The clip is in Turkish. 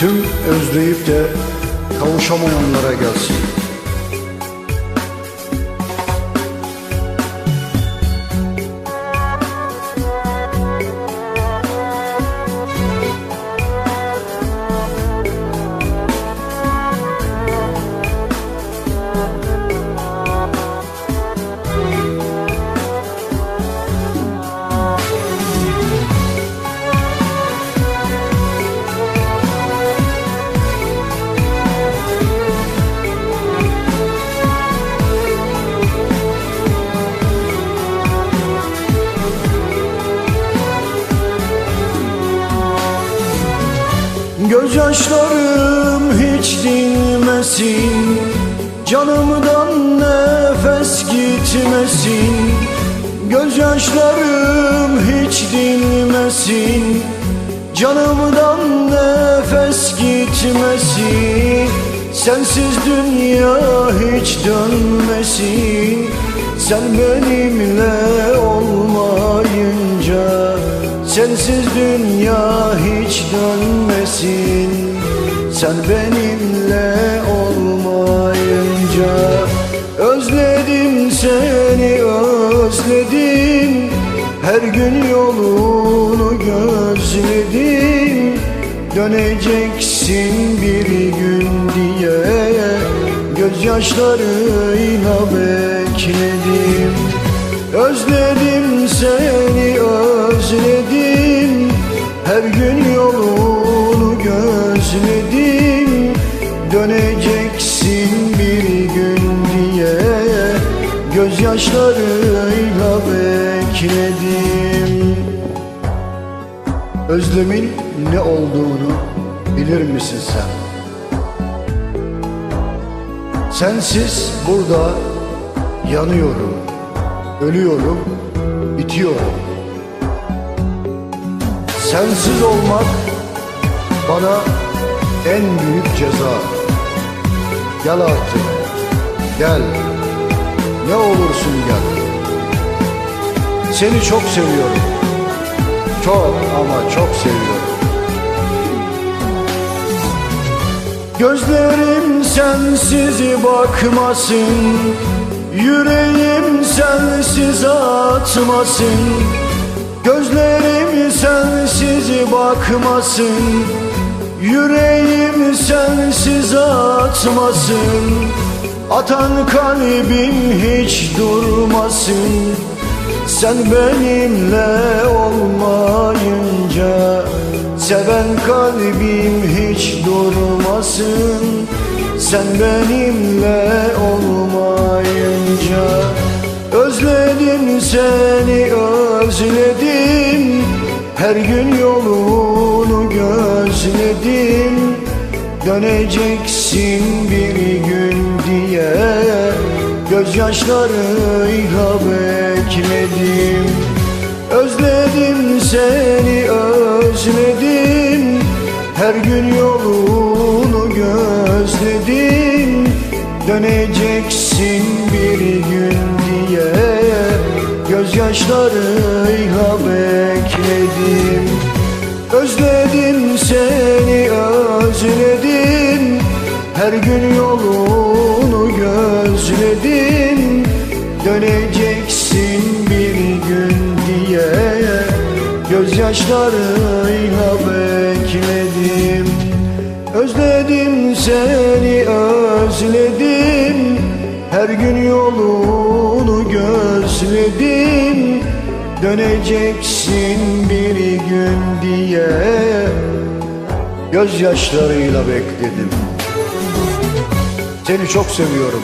Tüm özleyip de kavuşamayanlara gelsin. Gözyaşlarım hiç dinmesin Canımdan nefes gitmesin. Gözyaşlarım hiç dinmesin Canımdan nefes gitmesin. Sensiz dünya hiç dönmesin. Sen benimle Sensiz dünya hiç dönmesin. Sen benimle olmayınca Özledim seni özledim. Her gün yolunu gözledim. Döneceksin bir gün diye. Gözyaşlarıyla bekledim. Özledim seni özledim Gözyaşlarıyla bekledim. Özlemin ne olduğunu bilir misin sen? Sensiz burada yanıyorum Ölüyorum, bitiyorum. Sensiz olmak bana en büyük ceza. Gel artık, gel Ne olursun gel. Seni çok seviyorum. Çok ama çok seviyorum. Gözlerim sensiz bakmasın. Yüreğim sensiz atmasın. Gözlerim sensiz bakmasın. Yüreğim sensiz atmasın Atan kalbim hiç durmasın. Sen benimle olmayınca Seven kalbim hiç durmasın. Sen benimle olmayınca Özledim seni özledim. Her gün yolunu gözledim. Döneceksin bir gün diye Gözyaşlarıyla bekledim Özledim seni özledim. Her gün yolunu gözledim. Döneceksin bir gün diye Gözyaşlarıyla bekledim Özledim seni özledim. Her gün yolunu gözledim Döneceksin bir gün diye. Gözyaşlarıyla bekledim Özledim seni özledim. Her gün yolunu gözledim Döneceksin bir gün diye. Gözyaşlarıyla bekledim. Seni çok seviyorum